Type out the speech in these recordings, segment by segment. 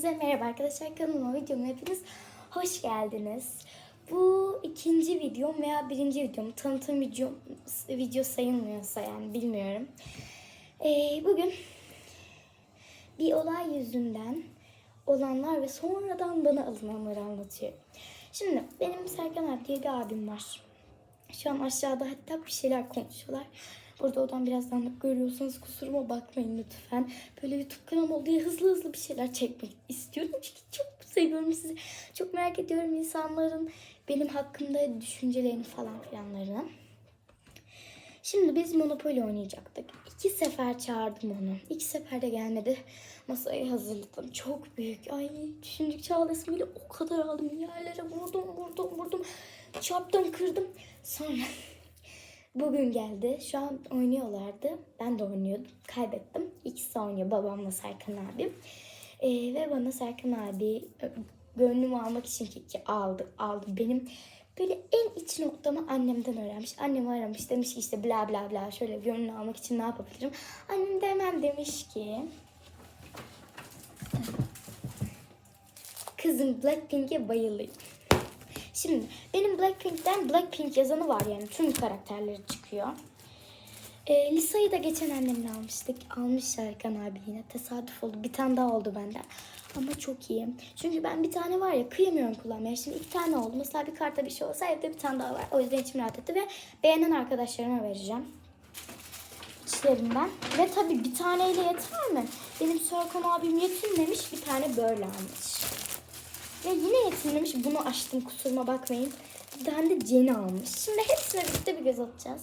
Hepinize merhaba arkadaşlar kanalıma videoma hepiniz hoş geldiniz. Bu ikinci videom veya birinci videom tanıtım videom video sayılmıyorsa yani bilmiyorum. Ee, bugün bir olay yüzünden olanlar ve sonradan bana alınanları anlatıyorum. Şimdi benim Serkan abi diye bir abim var. Şu an aşağıda hatta bir şeyler konuşuyorlar. Burada odan birazdan da görüyorsanız kusuruma bakmayın lütfen. Böyle YouTube kanalım oldu diye hızlı hızlı bir şeyler çekmek istiyorum. Çünkü çok seviyorum sizi. Çok merak ediyorum insanların benim hakkımda düşüncelerini falan filanlarını. Şimdi biz Monopoly oynayacaktık. İki sefer çağırdım onu. İki sefer de gelmedi. Masayı hazırladım. Çok büyük. Ay düşündükçe ağlasım bile o kadar aldım. Yerlere vurdum, vurdum, vurdum. Çarptım, kırdım. Sonra bugün geldi. Şu an oynuyorlardı. Ben de oynuyordum. Kaybettim. İkisi oynuyor. Babamla Serkan abim. Ee, ve bana Serkan abi ö, gönlümü almak için ki, aldı. Aldı. Benim böyle en iç noktamı annemden öğrenmiş. Annem aramış demiş ki işte bla bla bla şöyle gönlünü almak için ne yapabilirim. Annem de hemen demiş ki kızım Blackpink'e bayılayım. Şimdi benim Blackpink'ten Blackpink yazanı var yani tüm karakterleri çıkıyor. E, Lisa'yı da geçen annemle almıştık. Almış Serkan abi yine. Tesadüf oldu. Bir tane daha oldu benden. Ama çok iyi. Çünkü ben bir tane var ya kıyamıyorum kullanmaya. Şimdi iki tane oldu. Mesela bir kartta bir şey olsa evde bir tane daha var. O yüzden içim rahat etti ve beğenen arkadaşlarıma vereceğim. İçlerinden. Ve tabii bir taneyle yeter mi? Benim Serkan abim yetinmemiş. Bir tane böyle almış. Ve yine yetinmemiş. Bunu açtım kusuruma bakmayın. Bir tane de Jenny almış. Şimdi hepsine birlikte bir göz atacağız.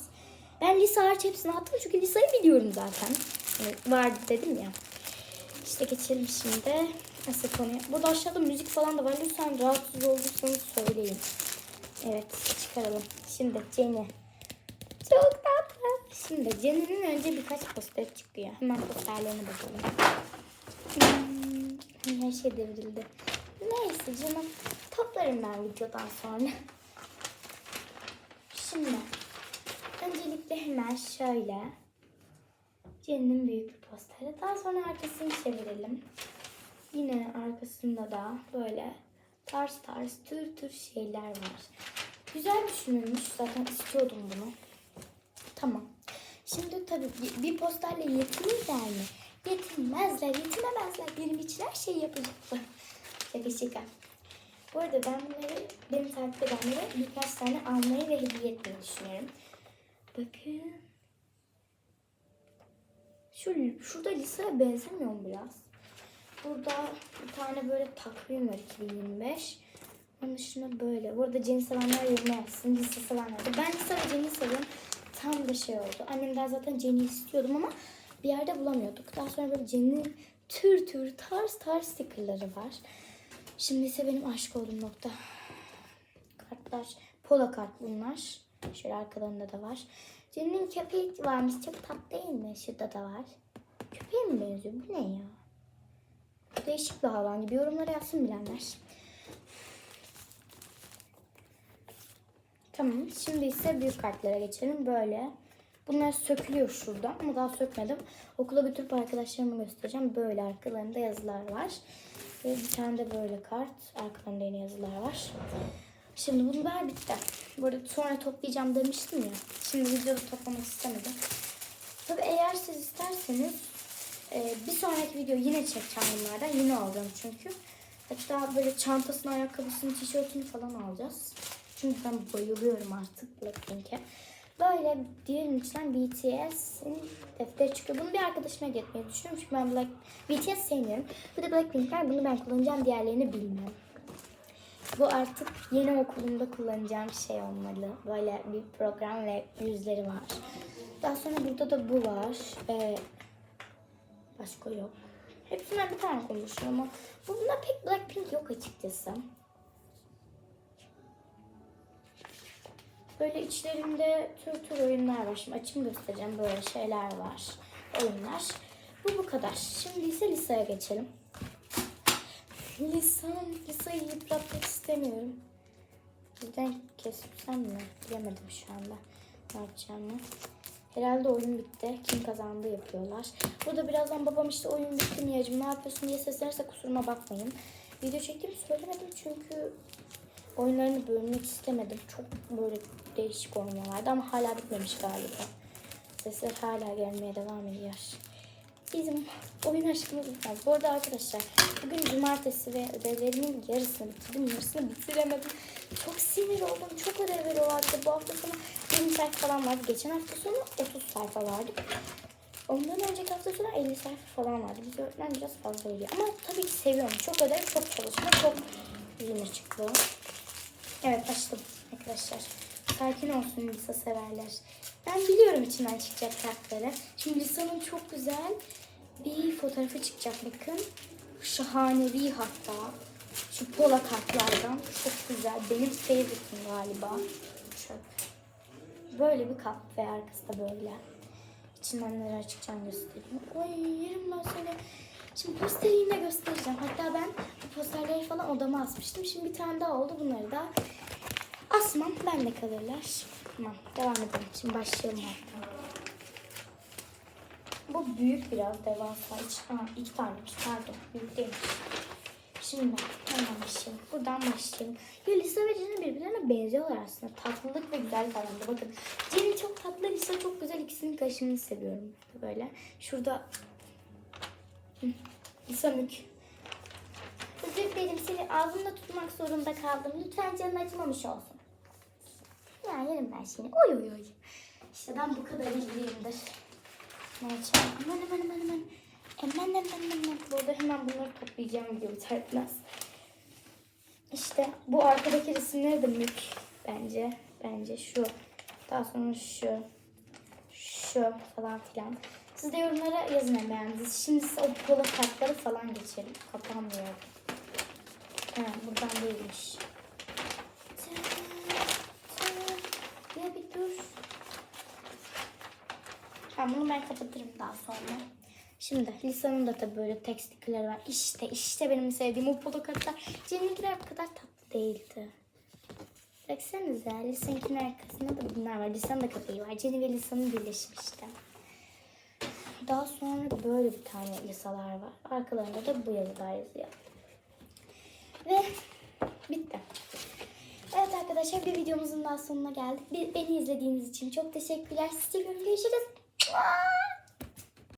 Ben Lisa hariç hepsini attım çünkü Lisa'yı biliyorum zaten. Evet, vardı dedim ya. İşte geçelim şimdi. Nasıl konuya? Burada aşağıda müzik falan da var. Lütfen rahatsız olursanız söyleyin. Evet çıkaralım. Şimdi Jenny. Çok tatlı. Şimdi Jenny'nin önce birkaç poster çıkıyor. Hemen posterlerine bakalım. Hmm, her şey devrildi. Neyse canım. Toplarım ben videodan sonra. Şimdi öncelikle hemen şöyle Jenny'nin büyük bir posteri. Daha sonra arkasını çevirelim. Yine arkasında da böyle tarz tarz tür tür şeyler var. Güzel düşünülmüş. Zaten istiyordum bunu. Tamam. Şimdi tabii bir, posterle yetinirler mi? Yetinmezler, yetinemezler. Benim için her şeyi yapacaktı. Şaka şaka. Bu arada ben bunları beni takip edenlere birkaç tane almayı ve hediye etmeyi düşünüyorum. Bakın. Şu, şurada liseye benzemiyor mu biraz? Burada bir tane böyle takvim var 2025. Onun dışında böyle. Bu arada Jenny sevenler yoruma yazsın. Lise sevenler. Ben Lise ve Jenny seviyorum. Tam da şey oldu. Annemden zaten Jenny istiyordum ama bir yerde bulamıyorduk. Daha sonra böyle Jenny'nin tür tür tarz tarz stickerları var. Şimdi ise benim aşık olduğum nokta. Kartlar. Polo kart bunlar. Şöyle arkalarında da var. Jenny'nin köpeği varmış. Çok tatlı değil mi? Şurada da var. Köpeğe mi benziyor? Bu ne ya? Değişik bir hayvan gibi. Yorumlara yazsın bilenler. Tamam. Şimdi ise büyük kartlara geçelim. Böyle. Bunlar sökülüyor şurada ama daha sökmedim. Okula götürüp arkadaşlarıma göstereceğim. Böyle arkalarında yazılar var. Ve bir tane de böyle kart. Arkalarında yine yazılar var. Şimdi bunlar bitti. Burada sonra toplayacağım demiştim ya. Şimdi videoda toplamak istemedim. Tabi eğer siz isterseniz e, bir sonraki video yine çekeceğim bunlardan. Yine alacağım çünkü. Hatta böyle çantasını, ayakkabısını, tişörtünü falan alacağız. Çünkü ben bayılıyorum artık Blackpink'e. Böyle diğerinin içinden BTS'in defteri çıkıyor. Bunu bir arkadaşıma hediye etmeyi düşünüyorum. Çünkü ben Black, BTS sevmiyorum. Bir de Blackpink'ler bunu ben kullanacağım. Diğerlerini bilmiyorum. Bu artık yeni okulumda kullanacağım şey olmalı. Böyle bir program ve yüzleri var. Daha sonra burada da bu var. Ee, başka yok. Hepsinden bir tane konuşuyor ama bunda pek Blackpink yok açıkçası. Böyle içlerinde tür tür oyunlar var. Şimdi açım göstereceğim. Böyle şeyler var. Oyunlar. Bu bu kadar. Şimdi ise Lisa'ya geçelim. Lisa, Lisa'yı yıpratmak istemiyorum. Birden kesipsem mi? Bilemedim şu anda ne yapacağımı. Herhalde oyun bitti. Kim kazandı yapıyorlar. Burada birazdan babam işte oyun bitti Miyacım ne yapıyorsun diye seslerse kusuruma bakmayın. Video çektiğimi söylemedim çünkü oyunlarını bölmek istemedim. Çok böyle değişik oynuyorlardı ama hala bitmemiş galiba. Sesler hala gelmeye devam ediyor. Bizim oyun aşkımız bitmez. Bu arada arkadaşlar bugün cumartesi ve ödevlerimin yarısını bitirdim. Yarısını bitiremedim. Çok sinir oldum. Çok ödev veriyorlardı. Bu hafta sonu 20 sayfa falan vardı. Geçen hafta sonu 30 sayfa vardı. Ondan önceki hafta sonu 50 sayfa falan vardı. Biz öğretmen biraz fazla veriyor. Ama tabii ki seviyorum. Çok ödev, çok çalışma, çok sinir çıktı. Evet açtım arkadaşlar. Sakin olsun Lisa severler. Ben biliyorum içinden çıkacak kartları. Şimdi Lisa'nın çok güzel bir fotoğrafı çıkacak bakın. Şahanevi hatta. Şu pola kartlardan çok güzel. Benim favoritim galiba. Şöyle. Böyle bir kap ve arkası da böyle. İçinden neler çıkacağını göstereyim. Oy yerim ben seni. Şimdi posteri yine göstereceğim. Hatta ben falan odama asmıştım. Şimdi bir tane daha oldu. Bunları da asmam. Bende kalırlar. Tamam devam edelim. Şimdi başlayalım hatta. Bu büyük biraz devasa. Ha, iki taneymiş pardon. Büyük değilmiş. Şimdi hemen başlayalım. Buradan başlayalım. Ya Lisa ve Jenny birbirlerine benziyorlar aslında. Tatlılık ve güzel anlamda. Bakın Jenny çok tatlı, Lisa çok güzel. İkisinin karışımını seviyorum. Böyle. Şurada Lisa mük. Dilerim seni ağzımda tutmak zorunda kaldım. Lütfen canın acımamış olsun. Ya yerim ben seni. Oy oy oy. İşte ben bu kadar ilgiliyimdir. Ne yapacağım? Aman aman aman aman. Hemen hemen hemen. Burada hemen bunları toplayacağım video biter. İşte bu arkadaki resimleri de mük bence. Bence şu. Daha sonra şu. Şu falan filan. Siz de yorumlara yazın en beğendiğiniz. Şimdi o pola kartları falan geçelim. Kapanmıyor. Ha, buradan değilmiş. Ya bir dur. Tamam bunu ben kapatırım daha sonra. Şimdi Lisa'nın da tabii böyle tekstikleri var. İşte işte benim sevdiğim o polo kartlar. Jenny'inkiler bu kadar tatlı değildi. Baksanıza Lisa'nınkinin arkasında da bunlar var. Lisa'nın da köpeği var. Jenny ve Lisa'nın birleşmişti. Daha sonra böyle bir tane Lisa'lar var. Arkalarında da bu yazılar yazıyor. Ve bitti. Evet arkadaşlar bir videomuzun daha sonuna geldik. Beni izlediğiniz için çok teşekkürler. Sizi. Görüşürüz.